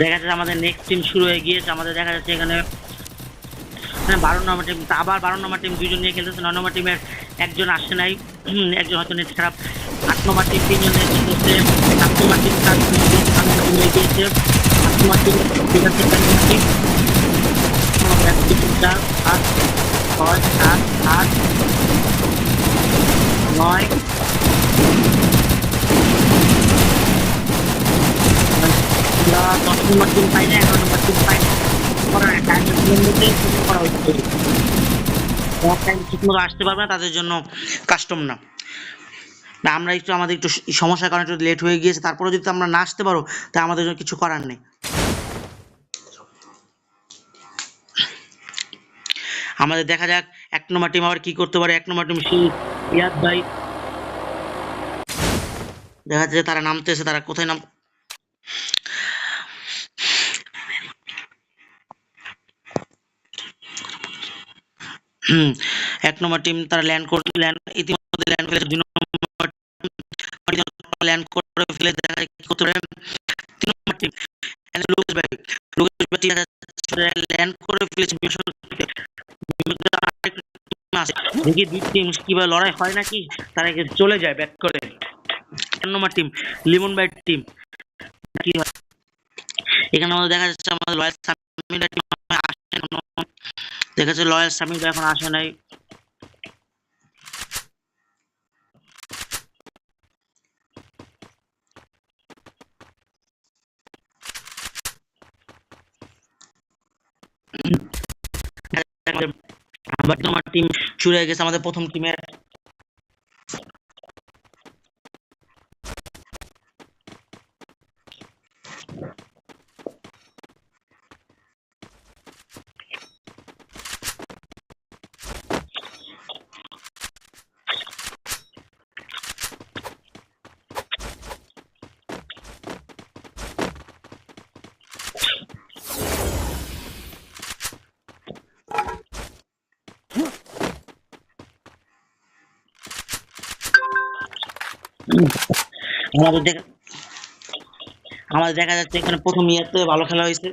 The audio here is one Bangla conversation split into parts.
দেখা যাচ্ছে আমাদের নেক্সট টিম শুরু হয়ে গিয়েছে। আমাদের দেখা যাচ্ছে এখানে বারো নম্বর টিম আবার বারো নম্বর টিম দুজন নিয়ে খেলতেছে। নয় নম্বর টিমের একজন আসছে নাই। একজন হয়তো নেট খারাপ। আট নম্বর টিম তিনজন নয় আসতে পারবে না তাদের জন্য কাস্টম না না আমরা একটু আমাদের একটু সমস্যার কারণে একটু লেট হয়ে গিয়েছে তারপরে যদি আমরা না আসতে পারো তা আমাদের জন্য কিছু করার নেই আমাদের দেখা যাক এক নম্বর টিম আবার কি করতে পারে এক নম্বর টিম ইয়াদ ভাই দেখা যাচ্ছে তারা নামতেছে, তারা কোথায় নাম হুম, এক নম্বর টিম তারা ল্যান্ড করে ল্যান্ড ইতিমধ্যে ল্যান্ড ফেলেছে দুই নম্বর ল্যান্ড করে ফেলে, দেখা যায় কি করতে পারে। তিন নম্বর টিম লুকেশ ভাই লুকেশ ভাই ল্যান্ড করে ফেলেছে। দেখি দুই টিম কীভাবে লড়াই হয় নাকি। তারা চলে যায় ব্যাক করে। চার নম্বর টিম লিমন বাইট টিম কি হয়? এখানে আমাদের দেখা যাচ্ছে আমাদের লয়াল সামিরা টিম আসছে। না। দেখা যাচ্ছে লয়াল সামিরা এখন আসে নাই আবার তোমার টিম চুরে গেছে আমাদের প্রথম টিমের আমাদের দেখা আমাদের দেখা যাচ্ছে এখানে প্রথম ইয়াতে ভালো খেলা হয়েছে।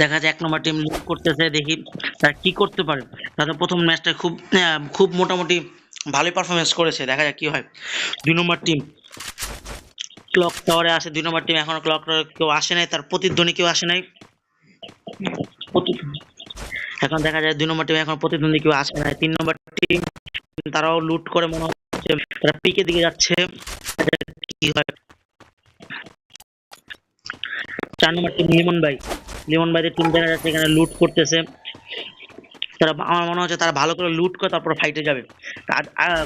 দেখা যায় এক নম্বর টিম লিড করতেছে, দেখি তারা কি করতে পারে। তাদের প্রথম ম্যাচটা খুব খুব মোটামুটি ভালোই পারফরমেন্স করেছে, দেখা যাক কি হয়। দুই নম্বর টিম ক্লক টাওয়ারে আসে দুই নম্বর টিম এখনও ক্লক টাওয়ারে কেউ আসে নাই, তার প্রতিধ্বনি কেউ আসে নাই। এখন দেখা যায় দুই নম্বর টিম এখন প্রতিদ্বন্দ্বী কেউ আসে নাই। তিন নম্বর টিম তারাও লুট করে মনে হচ্ছে, তারা পিকের দিকে যাচ্ছে। কি হয়। চার নম্বর টিম লিমন ভাই, লিমন ভাইদের টিম দেখা যাচ্ছে এখানে লুট করতেছে। তারা আমার মনে হচ্ছে তারা ভালো করে লুট করে তারপর ফাইটে যাবে।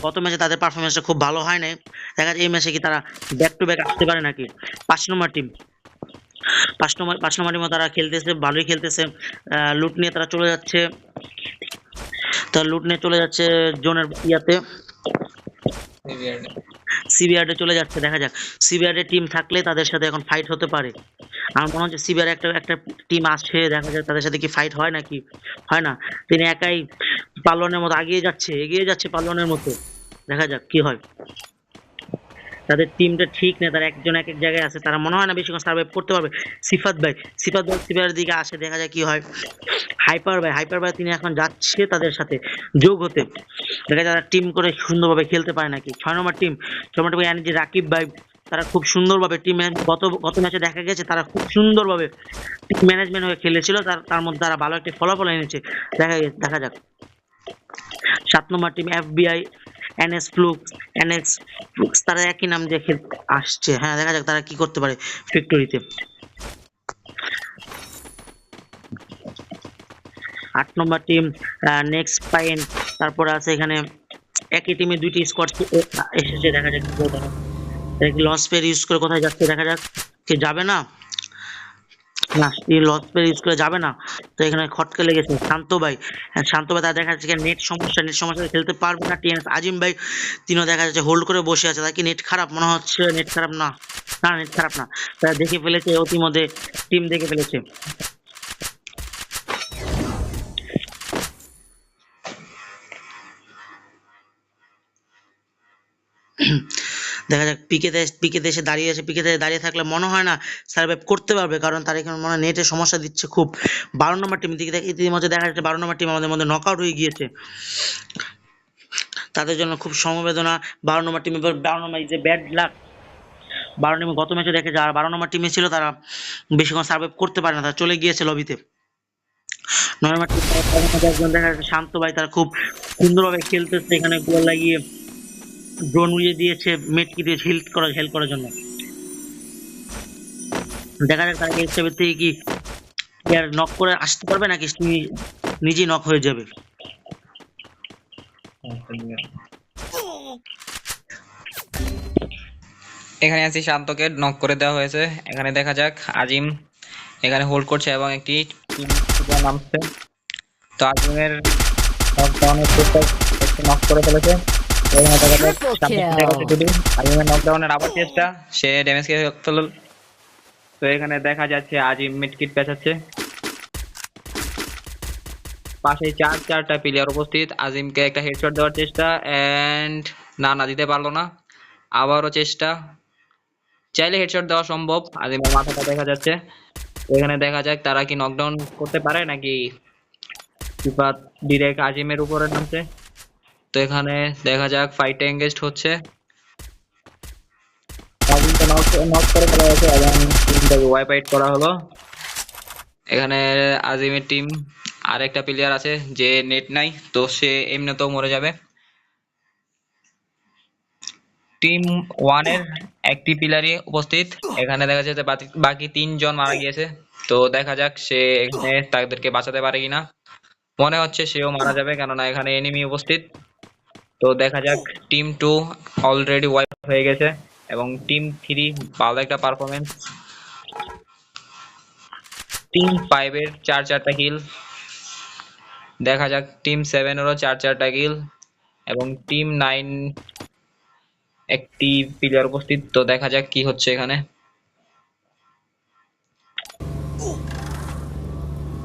গত ম্যাচে তাদের পারফরমেন্সটা খুব ভালো হয় নাই। দেখা যায় এই ম্যাচে কি তারা ব্যাক টু ব্যাক আসতে পারে নাকি? পাঁচ নম্বর টিম পাঁচ নম্বর পাঁচ নম্বর টিমও তারা খেলতেছে ভালোই খেলতেছে। লুট নিয়ে তারা চলে যাচ্ছে। তারা লুট নিয়ে চলে যাচ্ছে জোনের ইয়াতে। সিবিআরডে চলে যাচ্ছে দেখা যাক। সিবিআরডে টিম থাকলে তাদের সাথে এখন ফাইট হতে পারে। আমার মনে হচ্ছে সিবিআর একটা একটা টিম আসছে, দেখা যাক তাদের সাথে কি ফাইট হয় নাকি, হয় না। তিনি একাই পালোয়ানের মতো এগিয়ে যাচ্ছে এগিয়ে যাচ্ছে পালোয়ানের মতো। দেখা যাক কি হয়। তাদের টিমটা ঠিক না তারা একজন এক এক জায়গায় আছে, তারা মনে হয় না বেশিক্ষণ সার্ভাইভ করতে পারবে। সিফাত ভাই সিফাত ভাই সিফাতের দিকে আসে, দেখা যায় কি হয়। হাইপার ভাই হাইপার ভাই তিনি এখন যাচ্ছে তাদের সাথে যোগ হতে। দেখা যায় টিম করে সুন্দরভাবে খেলতে পারে নাকি। ছয় নম্বর টিম ছয় নম্বর টিম রাকিব ভাই তারা খুব সুন্দরভাবে টিম গত গত ম্যাচে দেখা গেছে, তারা খুব সুন্দরভাবে টিম ম্যানেজমেন্ট হয়ে খেলেছিল। তার তার মধ্যে তারা ভালো একটি ফলাফল এনেছে। দেখা গে- দেখা যাক। সাত নম্বর team FBI NS flux NX flux তারা একই নাম দিয়ে আসছে। হ্যাঁ দেখা যাক তারা কি করতে পারে ফ্যাক্টরিতে আট নম্বর টিম নেক্সট পাইন তারপরে আছে এখানে একই টিমে দুইটি স্কোয়াড এসেছে। দেখা যাক লস পের ইউজ করে কোথায় যাচ্ছে দেখা যাক কে যাবে না? না পের ইউজ করে যাবে না। তো এখানে খটকে লেগেছে। শান্ত ভাই হ্যাঁ, শান্ত ভাই তার দেখা যাচ্ছে নেট সমস্যা নেট সমস্যা খেলতে পারবে না। টিএনএস আজিম ভাই তিনিও দেখা যাচ্ছে হোল্ড করে বসে আছে। তার কি নেট খারাপ? মনে হচ্ছে নেট খারাপ না। না নেট খারাপ না। তারা দেখে ফেলেছে অতিমধ্যে টিম দেখে ফেলেছে। দেখা যাক পিকেতে পিকেতে এসে দাঁড়িয়ে আছে পিকেতে দাঁড়িয়ে থাকলে মনে হয় না সার্ভাইভ করতে পারবে, কারণ তার এখানে মনে হয় সমস্যা দিচ্ছে খুব। বারো নম্বর টিম দিকে দেখ- ইতিমধ্যে দেখা যাচ্ছে বারো নম্বর টিম আমাদের মধ্যে নকআউট হয়ে গিয়েছে। তাদের জন্য খুব সমবেদনা। বারো নম্বর টিম বারো নম্বর যে ব্যাড লাক বারো নম্বর গত ম্যাচে দেখে যারা বারো নম্বর টিমে ছিল, তারা বেশিক্ষণ সার্ভাইভ করতে পারে না, তারা চলে গিয়েছে লবিতে নয় নম্বর টিম দেখা যাচ্ছে শান্ত ভাই, তারা খুব সুন্দরভাবে খেলতেছে, এখানে গোল লাগিয়ে। ড্রোন উড়িয়ে দিয়েছে, মেটকে দিয়ে হেল্প করা হেল্প করার জন্য। দেখা যাক তারা হিসেবে থেকে কি আর নক করে আসতে পারবে নাকি নি- নিজেই নক হয়ে যাবে। এখানে আছি শান্তকে নক করে দেওয়া হয়েছে। এখানে দেখা যাক, আজিম এখানে হোল্ড করছে এবং একটি নামছে। তো আজিমের নক করে ফেলেছে। দেখা যাচ্ছে যদি আজিমের নকডাউনের আবার চেষ্টা সে ড্যামেজ খেয়ে ফেলল। তো এখানে দেখা যাচ্ছে আজিম মিডকিট পেঁচাচ্ছে পাশে চার চারটা প্লেয়ার উপস্থিত। আজিমকে একটা হেডশট দেওয়ার চেষ্টা এন্ড না না দিতে পারল না। আবারও চেষ্টা। চাইলে হেডশট দেওয়া সম্ভব। আজিমের মাথাটা দেখা যাচ্ছে। এখানে দেখা যাক তারা কি নকডাউন করতে পারে নাকি ডিরেক্ট আজিমের উপরে নামছে। তো এখানে দেখা যাক ফাইটে এঙ্গেজড হচ্ছে। ওয়াইপ আউট করা হলো। এখানে আজিমের টিম আর একটা প্লেয়ার আছে যে নেট নাই তো সে এমনিতেও মরে যাবে। টিম ওয়ানের একটি প্লেয়ারই উপস্থিত। এখানে দেখা যাচ্ছে বাকি- বাকি তিনজন মারা গিয়েছে। তো দেখা যাক সে এখানে তাদেরকে বাঁচাতে পারে কিনা। মনে হচ্ছে সেও মারা যাবে কেননা এখানে এনিমি উপস্থিত। তো দেখা যাক টিম টু অলরেডি ওয়াইপ হয়ে গেছে এবং টিম থ্রি ভালো একটা পারফরমেন্স টিম ফাইভের চার চারটা কিল দেখা যাক টিম সেভেনেরও চার চারটা কিল এবং টিম নাইন একটি প্লেয়ার উপস্থিত। তো দেখা যাক কি হচ্ছে এখানে।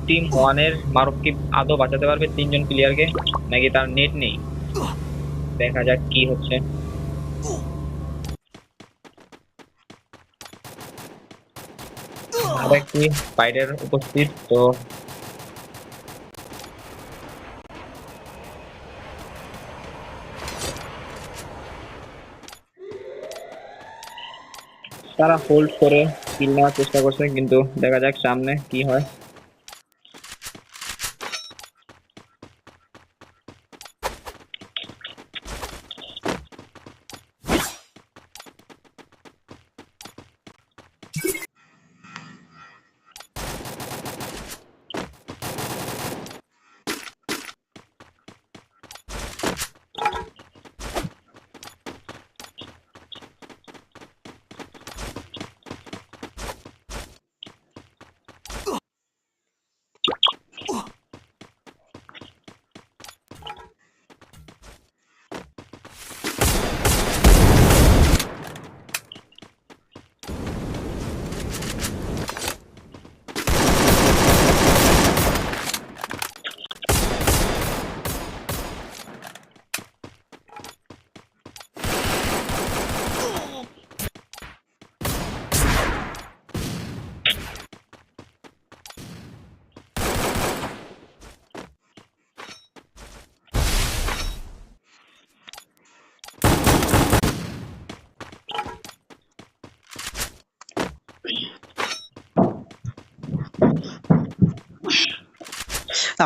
টিম ওয়ানের মারুফ কি আদৌ বাঁচাতে পারবে তিনজন প্লেয়ারকে নাকি তার নেট নেই? দেখা যাক কি হচ্ছে। ফাইটার উপস্থিত, তো তারা হোল্ড করে কিল নেওয়ার চেষ্টা করছে, কিন্তু দেখা যাক সামনে কি হয়।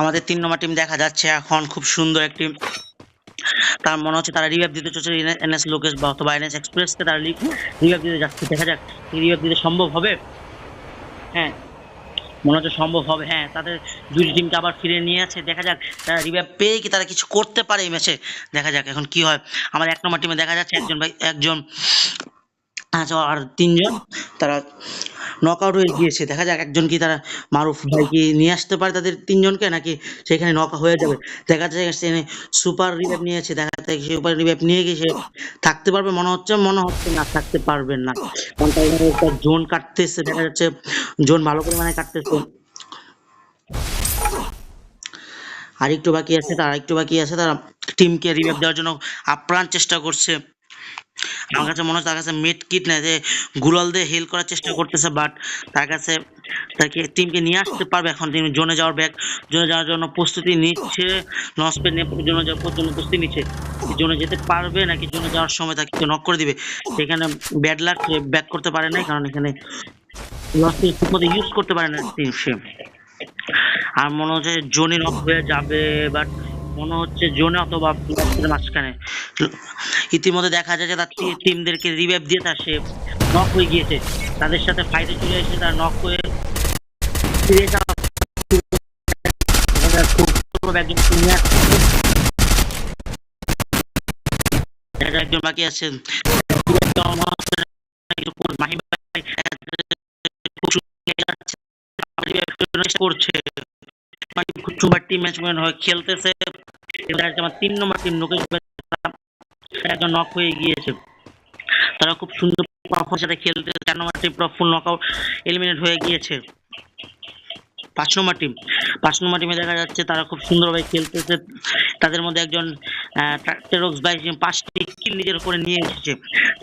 আমাদের তিন নম্বর টিম দেখা যাচ্ছে এখন খুব সুন্দর একটি তার মনে হচ্ছে তারা রিভাইভ দিতে চলছে এনএস লোকেশ বা অথবা এনএস এক্সপ্রেসকে তারা রিভাইভ দিতে যাচ্ছে। দেখা যাক রিভাইভ দিতে সম্ভব হবে। হ্যাঁ মনে হচ্ছে সম্ভব হবে। হ্যাঁ তাদের দুটি টিমকে আবার ফিরে নিয়ে আছে। দেখা যাক তারা রিভাইভ পেয়ে কি তারা কিছু করতে পারে এই ম্যাচে দেখা যাক এখন কি হয়। আমার এক নম্বর টিমে দেখা যাচ্ছে একজন ভাই একজন আর তিনজন তারা নক আউট হয়ে গিয়েছে। দেখা যাক একজন কি তারা মারুফ ভাই কি নিয়ে আসতে পারে তাদের তিনজনকে, নাকি সেখানে নক হয়ে যাবে। দেখা যাচ্ছে সুপার রিভাইভ নিয়েছে দেখা যাচ্ছে সুপার রিভাইভ নিয়ে সে থাকতে পারবে, মনে হচ্ছে মনে হচ্ছে না থাকতে পারবেন না। কারণ একটা জোন কাটতেছে, দেখা যাচ্ছে জোন ভালো পরিমাণে কাটতেছে। আর একটু বাকি আছে, তার একটু বাকি আছে, তারা টিমকে রিভাইভ দেওয়ার জন্য আপ্রাণ চেষ্টা করছে। আমার কাছে মনে হচ্ছে তার কাছে মিড কিট না যে গুলাল দিয়ে হেল করার চেষ্টা করতেছে বাট তার কাছে তাকে টিমকে নিয়ে আসতে পারবে এখন। তিনি জোনে যাওয়ার ব্যাক জোনে যাওয়ার জন্য প্রস্তুতি নিচ্ছে নসপের জন্য যাওয়ার জন্য প্রস্তুতি নিচ্ছে। জোনে যেতে পারবে নাকি জোনে যাওয়ার সময় তাকে নক করে দিবে? এখানে ব্যাড লাক ব্যাক করতে পারে নাই, কারণ এখানে লসকে ঠিকমতো ইউজ করতে পারে না তিনি সে। আর মনে হচ্ছে জোনে নক হয়ে যাবে বাট মনে হচ্ছে জোনে অথবা মাঝখানে ইতিমধ্যে দেখা যায় যে তার টিমদেরকে রিভাইভ দিয়ে তার সে নক হয়ে গিয়েছে তাদের সাথে ফাইটে চলে এসে তার নক হয়ে ফিরে একজন বাকি আছেন করছে সুপার টিম ম্যাচমেন্ট হয়ে খেলতেছে। আমার তিন নম্বর টিম একজন নক হয়ে গিয়েছে। তারা খুব সুন্দর পারফরমেন্স সাথে খেলতে চার নম্বর টিম পুরো ফুল নকআউট এলিমিনেট হয়ে গিয়েছে। পাঁচ নম্বর টিম পাঁচ নম্বর টিমে দেখা যাচ্ছে তারা খুব সুন্দরভাবে খেলতেছে। তাদের মধ্যে একজন টেরক্স সে পাঁচটি কিল নিজের উপরে নিয়ে এসেছে।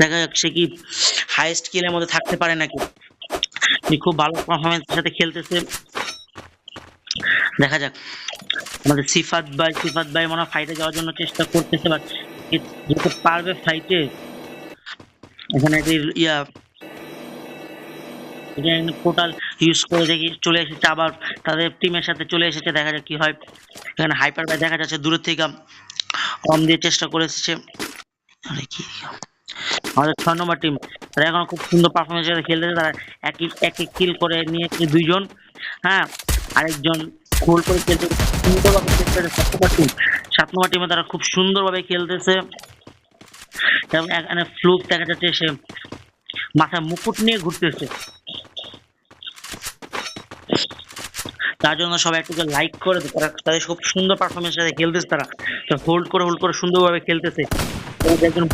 দেখা যাচ্ছে কি হাইয়েস্ট কিলের মধ্যে থাকতে পারে নাকি। খুব ভালো পারফরমেন্সের সাথে খেলতেছে। দেখা যাক। আমাদের সিফাত ভাই সিফাত ভাই মনে ফাইটে যাওয়ার জন্য চেষ্টা করতেছে বাট যেতে পারবে ফাইটে এখানে ইয়া পোর্টাল ইউজ করে দেখি, চলে এসেছে আবার তাদের টিমের সাথে চলে এসেছে, দেখা যাক কি হয়। এখানে হাইপার ভাই দেখা যাচ্ছে দূরের থেকে কম দিয়ে চেষ্টা করে এসেছে। আরে কি? আমাদের ছয় নম্বর টিম তারা এখন খুব সুন্দর পারফরমেন্স খেলতেছে, তারা একই একই কিল করে নিয়েছে দুইজন। হ্যাঁ আরেকজন গোল করে খেলতে সুন্দরভাবে খেলতেছে সাত নম্বর টিম সাত নম্বর টিমে তারা খুব সুন্দরভাবে খেলতেছে। এবং এখানে ফ্লুক দেখা যাচ্ছে সে মাথায় মুকুট নিয়ে ঘুরতেছে। তার জন্য সবাই একটু লাইক করে তারা তাদের খুব সুন্দর পারফরমেন্স সাথে খেলতেছে তারা। হোল্ড করে হোল্ড করে সুন্দরভাবে খেলতেছে। একজন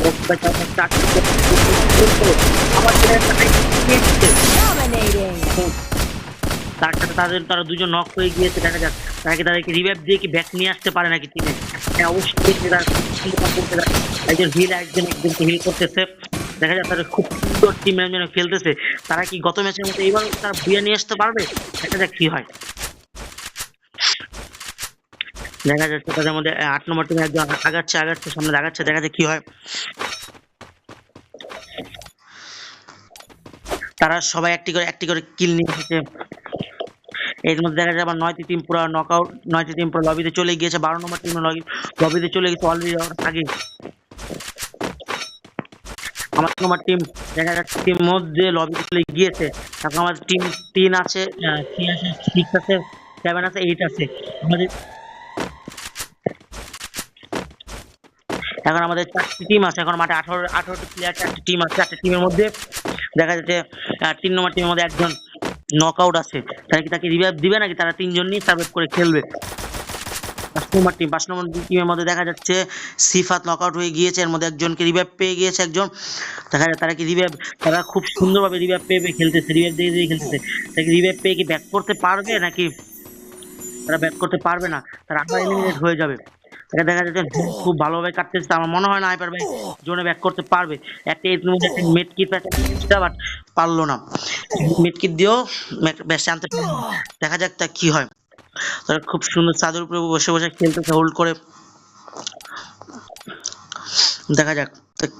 তারা সাথে তাদের তারা দুজন নক হয়ে গিয়েছে দেখা যাক। তারা কি তাদেরকে রিভাইভ দিয়ে কি ব্যাক নিয়ে আসতে পারে নাকি টিমে হ্যাঁ অবশ্যই। একজন হিল একজন একজনকে হিল করতেছে। দেখা যাক তারা খুব সুন্দর টিম যেন খেলতেছে। তারা কি গত ম্যাচের মতো এবার তারা বুয়ে নিয়ে আসতে পারবে? দেখা যাক কি হয়। দেখা যাচ্ছে তাদের মধ্যে আট নম্বর টিমে একজন আগাচ্ছে আগাচ্ছে, সামনে আগাচ্ছে দেখা যাক কি হয়। তারা সবাই একটি করে একটি করে কিল নিয়ে এসেছে। এর মধ্যে দেখা যায় আবার নয়টি টিম পুরো নকআউট নয়টি টিম পুরো লবিতে চলে গিয়েছে, বারো নম্বর টিম লবিতে চলে গেছে অলরেডি আগে। আমার নম্বর টিম দেখা যাচ্ছে টিম মধ্যে লবিতে চলে গিয়েছে। এখন আমাদের টিম তিন আছে থ্রি আছে সিক্স আছে সেভেন আছে এইট আছে। আমাদের এখন আমাদের চারটি টিম আছে, এখন মাঠে আঠারো, আঠারোটি প্লেয়ার চারটি টিম আছে, চারটি টিমের মধ্যে। দেখা যাচ্ছে তিন নম্বর টিমের মধ্যে একজন। নকআউট আছে। তারা কি তাকে রিভাইভ দিবে নাকি? তারা তিনজন নিয়ে সার্ভাইভ করে খেলবে। পাঁচ নম্বর টিম পাঁচ নম্বর টিমের মধ্যে দেখা যাচ্ছে, সিফাত নকআউট হয়ে গিয়েছে। এর মধ্যে একজনকে রিভাইভ পেয়ে গিয়েছে একজন। দেখা যায় তারা কি রিভাইভ তারা খুব সুন্দরভাবে রিভাইভ পেয়ে পেয়ে খেলতেছে রিভাইভ দিয়ে দিয়ে খেলতেছে। তারা কি রিভাইভ পেয়ে কি ব্যাক করতে পারবে নাকি তারা ব্যাক করতে পারবে না? তারা আবার এলিমিনেট হয়ে যাবে। এটা দেখা যাচ্ছে খুব ভালোভাবে কাটতেছে। আমার মনে হয় না হাইপার ভাই জোনে ব্যাক করতে পারবে। একটা এর মধ্যে একটা মেড কিট প্যাকেট বাট পারল না। মেড কিট দিয়েও বেশ আনতে দেখা যাক তা কি হয়। তারা খুব সুন্দর চাঁদের উপরে বসে বসে খেলতেছে হোল্ড করে। দেখা যাক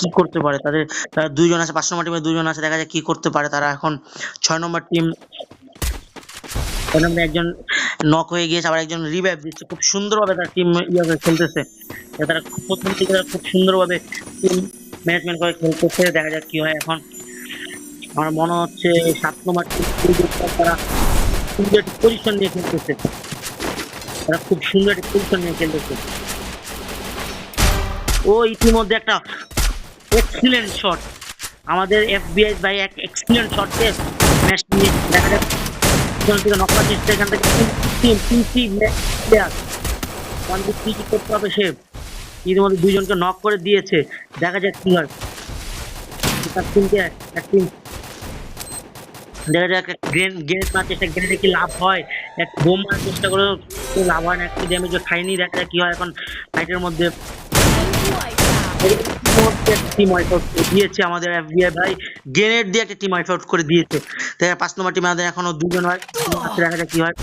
কি করতে পারে তাদের। তারা দুইজন আছে পাঁচ নম্বর টিমে দুইজন আছে, দেখা যাক কি করতে পারে তারা এখন। ছয় নম্বর টিম একজন নক হয়ে গিয়েছে, আবার একজন রিভাইভ দিচ্ছে। খুব সুন্দরভাবে তার টিম ইয়ে খেলতেছে। তারা প্রথম থেকে তারা খুব সুন্দরভাবে টিম ম্যানেজমেন্ট করে খেলতেছে। দেখা যাক কি হয় এখন। আমার মনে হচ্ছে সাত নম্বর তারা সুন্দর একটি পজিশন নিয়ে খেলতেছে। তারা খুব সুন্দর একটি পজিশন নিয়ে খেলতেছে। ও ইতিমধ্যে একটা এক্সিলেন্ট শট আমাদের এফবিআই ভাই এক এক্সিলেন্ট শট ম্যাচ নিয়ে দেখা কোন থেকে এখান থেকে তিন তিন তিন প্লেয়ার ওয়ান টু থ্রি করতে হবে সে। ইতিমধ্যে দুইজনকে নক করে দিয়েছে। দেখা যাক কি হয়। তার এক দেখা যাক গ্রেন গ্রেনেড মারার চেষ্টা গ্রেনেডে কি লাভ হয়? এক বোম মারার চেষ্টা করে তো লাভ হয় না, একটি ড্যামেজও খাইনি, দেখা যাক কি হয় এখন ফাইটের মধ্যে। টিম ওয়াইপ আউট দিয়েছে আমাদের এফবিআই ভাই। গ্রেনেড দিয়ে একটা টিম ওয়াইপ আউট করে দিয়েছে। যাক, পাঁচ নম্বর টিমে আমাদের এখনও দুজন হয়। দেখা যাক কি হয়।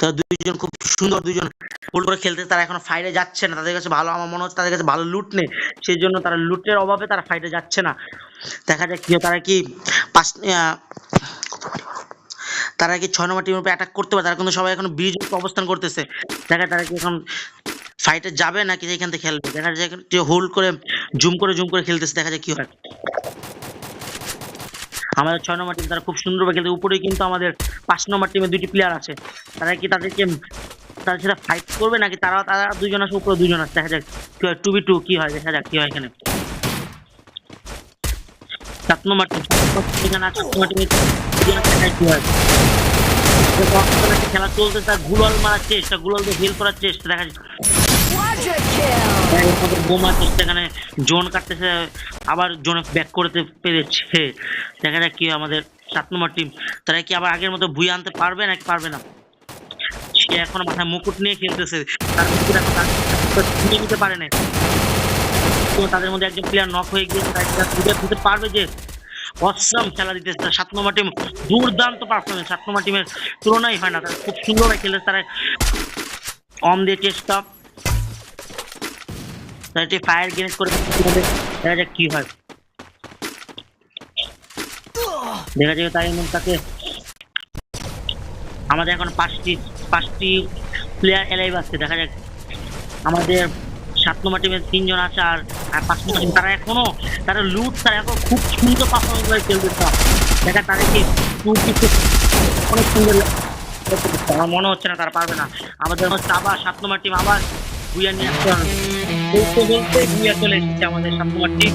তো দুইজন খুব সুন্দর দুইজন গোল করে খেলতে তারা এখন ফাইটে যাচ্ছে না। তাদের কাছে ভালো আমার মনে হচ্ছে তাদের কাছে ভালো লুট নেই। সেই জন্য তারা লুটের অভাবে তারা ফাইটে যাচ্ছে না। দেখা যাক কি তারা কি পাঁচ তারা কি ছয় নম্বর টিমের উপর অ্যাটাক করতে পারে? তারা কিন্তু সবাই এখন ব্রিজ অবস্থান করতেছে। দেখা তারা কি এখন ফাইটে যাবে নাকি এখান থেকে খেলবে। দেখা যায় হোল্ড করে জুম করে জুম করে খেলতেছে, দেখা যায় কি হয়। আমাদের ছয় নম্বর টিম তারা খুব সুন্দরভাবে খেলতে উপরে কিন্তু আমাদের পাঁচ নম্বর টিমে দুটি প্লেয়ার আছে। তারা কি তাদেরকে তাদের সাথে ফাইট করবে নাকি? তারা তারা দুজন আছে উপরে দুজন আছে দেখা যাক, কি হয় টু বি টু কি হয়, দেখা যাক, কি হয় এখানে। সাত নম্বর খেলা চলতে তার গুলাল মারার চেষ্টা গুলাল দিয়ে হেল করার চেষ্টা, দেখা যাচ্ছে বোমা চেষ্টা এখানে জোন কাটতেছে, আবার জোনে ব্যাক করতে পেরেছে। দেখা যাক কি আমাদের সাত নম্বর টিম তারা কি আবার আগের মতো ভুই আনতে পারবে নাকি পারবে না? সে এখন মাথায় মুকুট নিয়ে খেলতেছে? তার মুকুট এখন নিয়ে নিতে পারে না তো তাদের মধ্যে একজন প্লেয়ার নক হয়ে গিয়েছে, তাই দিতে পারবে যে অসম খেলা দিতেছে। সাত নম্বর টিম দুর্দান্ত পারফরমেন্স সাত নম্বর টিমের তুলনাই হয় না। তারা খুব সুন্দরভাবে খেলেছে, তারা অন দিয়ে চেষ্টা ফায়ার গ্রেনেড করে দেখা যাক কি হয়। দেখা যাবে তাই তাকে আমাদের এখন পাঁচটি পাঁচটি প্লেয়ার এলাইভ আছে, দেখা যাক। আমাদের সাত নম্বর টিমের তিনজন আছে আর পাঁচ নম্বর টিম তারা এখনও, তারা লুট তারা এখন খুব সুন্দর পারফরমেন্স করে খেলতেছে দেখা তাদেরকে অনেক সুন্দর। আমার মনে হচ্ছে না তারা পারবে না। আমাদের হচ্ছে আবার সাত নম্বর টিম আবার বুয়া নিয়ে আসতে হবে। বলতে বলতে বুয়া চলে এসেছে আমাদের সাত নম্বর টিম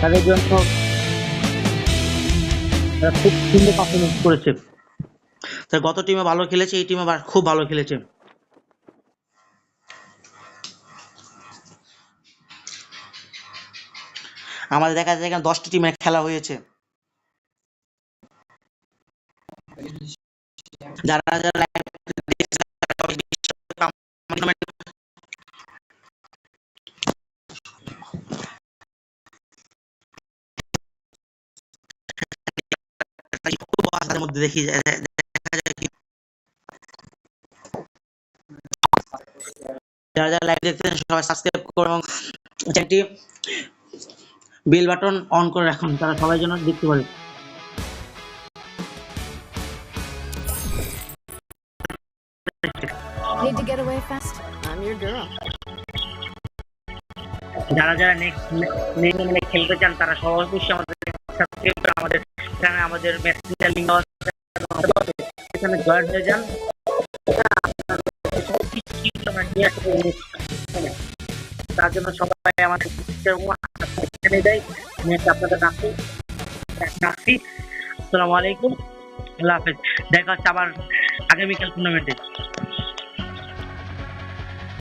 তাদের জন্য খুব সুন্দর পারফরমেন্স করেছে। তো গত টিমে ভালো খেলেছে, এই টিমে খুব ভালো খেলেছে। আমাদের দেখা যাচ্ছে এখানে দশটি টিমের খেলা হয়েছে। যারা যারা তারা মধ্যে দেখি যায়- দেখা যায় কি যারা যারা লাইভ দেখতেছেন সবাই সাবস্ক্রাইব করুন এবং চ্যানেলটি বেল বাটন অন করে রাখুন তারা সবাই যেন দেখতে পারে Need to get away fast? I'm your girl. যারা যারা নেক্সট মানে খেলতে চান তারা সবাই অবশ্যই আমাদের সাবস্ক্রাইব করে আমাদের এখানে আমাদের মেসেঞ্জার লিংক এখানে জয়েন হয়ে যান তার জন্য সবাই আমাদের এখানে দেয় আপনাদের ডাকি ডাকছি আসসালামু আলাইকুম। আল্লাহ হাফেজ। দেখা হচ্ছে আবার আগামীকাল টুর্নামেন্টে